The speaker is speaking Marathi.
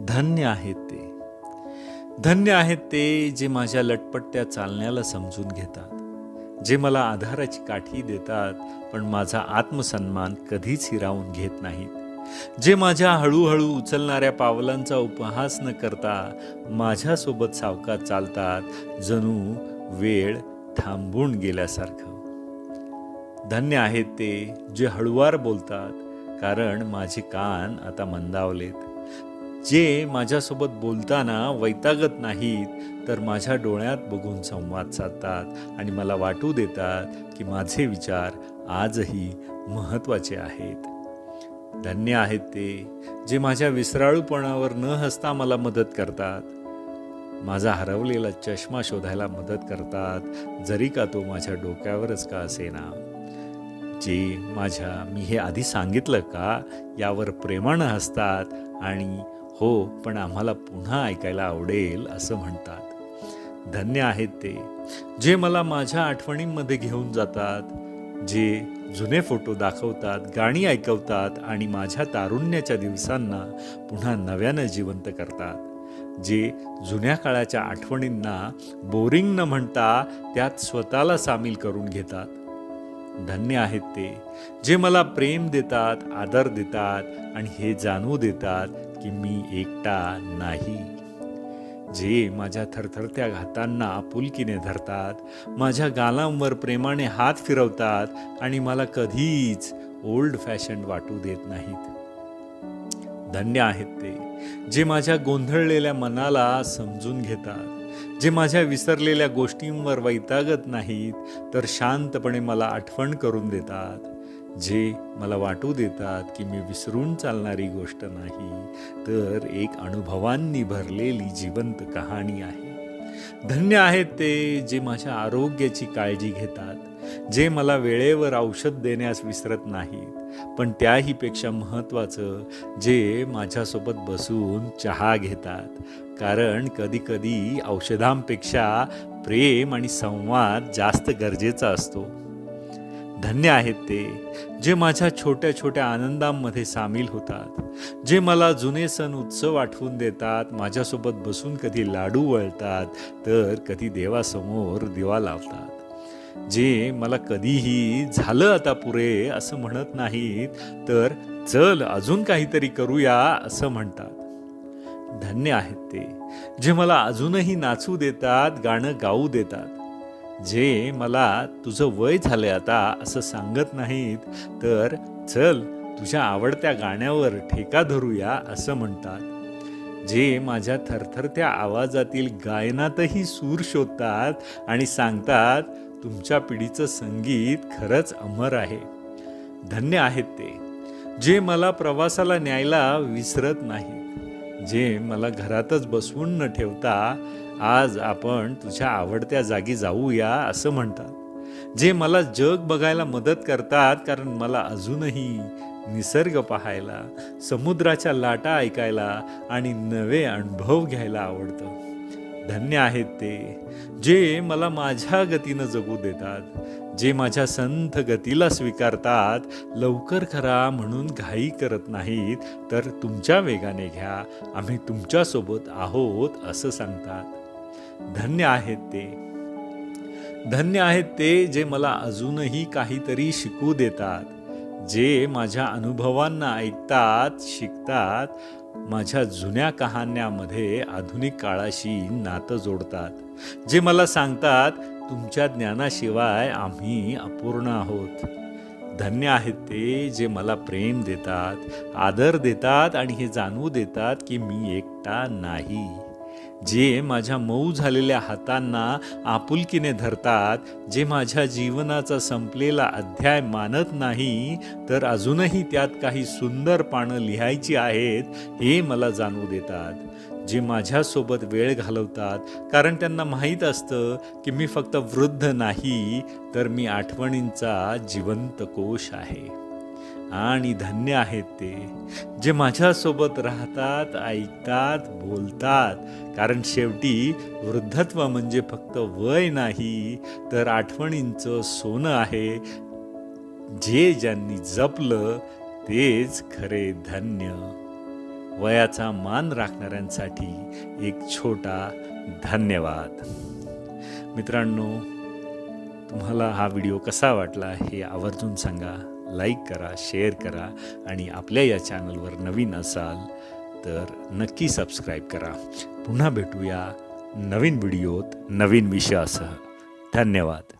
धन्य आहेत ते. धन्य आहेत ते जे माझ्या लटपट्ट्या चालण्याला समजून घेतात जे मला आधाराची काठी देतात पण माझा आत्मसन्मान कधीच हिरावून घेत नाहीत. जे माझ्या हळूहळू उचलणाऱ्या पावलांचा उपहास न करता माझ्यासोबत सावकात चालतात जणू वेळ थांबून गेल्यासारखं. धन्य आहेत ते जे हळुवार बोलतात कारण माझे कान आता मंदावलेत. जे माझ्यासोबत बोलताना वैतागत नाहीत तर माझ्या डोळ्यात बघून संवाद साधतात आणि मला वाटू देतात की माझे विचार आजही महत्त्वाचे आहेत. धन्य आहेत ते जे माझ्या विसराळूपणावर न हसता मला मदत करतात. माझा हरवलेला चष्मा शोधायला मदत करतात जरी का तो माझ्या डोक्यावरच का असेना. जे माझ्या मी हे आधी सांगितलं का यावर प्रेमानं हसतात आणि हो पण आम्हाला पुन्हा ऐकायला आवडेल असं म्हणतात. धन्य आहेत ते जे मला माझ्या आठवणींमध्ये घेऊन जातात जे जुने फोटो दाखवतात गाणी ऐकवतात आणि माझ्या तारुण्याच्या दिवसांना पुन्हा नव्यानं जिवंत करतात. जे जुन्या काळाच्या आठवणींना बोरिंग न म्हणता त्यात स्वतःला सामील करून घेतात. धन्य आहेत ते जे मला प्रेम देतात आदर देतात आणि हे जाणवू देतात की मी एकटा नाही. जे माझ्या थरथरत्या घातांना आपुलकीने धरतात माझ्या गालांवर प्रेमाने हात फिरवतात आणि मला कधीच ओल्ड फॅशन वाटू देत नाहीत. धन्य आहेत ते जे माझ्या गोंधळलेल्या मनाला समजून घेतात. जे माझ्या विसरलेल्या गोष्टींवर वैतागत नाहीत तर शांतपणे मला आठवण करून देतात. जे मला वाटू देतात की मी विसरून चालणारी गोष्ट नाही तर एक अनुभवांनी भरलेली जिवंत कहाणी आहे. धन्य आहेत ते जे माझ्या आरोग्याची काळजी घेतात जे मला वेळेवर औषध देण्यास विसरत नाहीत पण त्याहीपेक्षा महत्त्वाचं जे माझ्यासोबत बसून चहा घेतात कारण कधीकधी औषधांपेक्षा प्रेम आणि संवाद जास्त गरजेचा असतो. धन्य आहेत ते जे माझ्या छोट्या छोट्या आनंदांमध्ये सामील होतात जे मला जुने सण उत्सव आठवून देतात माझ्यासोबत बसून कधी लाडू वळतात तर कधी देवासमोर दिवा लावतात. जे मला कधीही झालं आता पुरे असं म्हणत नाहीत तर चल अजून काहीतरी करूया असं म्हणतात. धन्य आहेत ते जे मला अजूनही नाचू देतात गाणं गाऊ देतात. जे मला तुझं वय झालंय आता असं सांगत नाहीत तर चल तुझ्या आवडत्या गाण्यावर ठेका धरूया असं म्हणतात. जे माझ्या थरथरत्या आवाजातील गायनातही सूर शोधतात आणि सांगतात तुमच्या पिढीचं संगीत खरंच अमर आहे. धन्य आहेत ते. जे मला प्रवासाला न्यायला विसरत नाहीत. जे मला घरातच बसवून न ठेवता आज आपण तुझ्या आवडत्या जागी जाऊया असं म्हणतात. जे मला जग बघायला मदत करतात कारण मला अजूनही निसर्ग पाहायला समुद्राच्या लाटा ऐकायला आणि नवे अनुभव घ्यायला आवडतं. धन्य आहेत ते जे मला माझ्या गतीनं जगू देतात जे माझ्या संथ गतीला स्वीकारतात. लवकर करा म्हणून घाई करत नाहीत तर तुमच्या वेगाने घ्या. आम्ही तुमच्यासोबत आहोत असं सांगतात. धन्य आहेत ते. धन्य आहेत ते जे मला अजूनही काहीतरी शिकू देतात जे माझ्या अनुभवांना ऐकतात शिकतात माझ्या जुन्या कहाण्यामध्ये आधुनिक काळाशी नातं जोडतात जे मला सांगतात तुमच्या ज्ञानाशिवाय आम्ही अपूर्ण आहोत. धन्य आहेत ते जे मला प्रेम देतात आदर देतात आणि हे जाणवू देतात की मी एकटा नाही. जे माझ्या मऊ झालेल्या हातांना आपुलकीने धरतात जे माझ्या जीवनाचा संपलेला अध्याय मानत नाही तर अजूनही त्यात काही सुंदर पानं लिहायची आहेत हे मला जाणवू देतात. जे माझ्यासोबत वेळ घालवतात कारण त्यांना माहीत असतं की मी फक्त वृद्ध नाही तर मी आठवणींचा जिवंत कोश आहे. आणि धन्य आहेत ते जे माझ्यासोबत राहतात ऐकतात बोलतात. कारण शेवटी वृद्धत्व म्हणजे फक्त वय नाही तर आठवणींचं सोनं आहे. जे ज्यांनी जपलं तेच खरे धन्य. वयाचा मान राखणाऱ्यांसाठी एक छोटा धन्यवाद. मित्रांनो तुम्हाला हा व्हिडिओ कसा वाटला हे आवर्जून सांगा. लाईक करा शेअर करा आणि आपल्या या चॅनलवर नवीन असाल तर नक्की सबस्क्राईब करा. पुन्हा भेटूया नवीन व्हिडिओत नवीन विषयासह. धन्यवाद.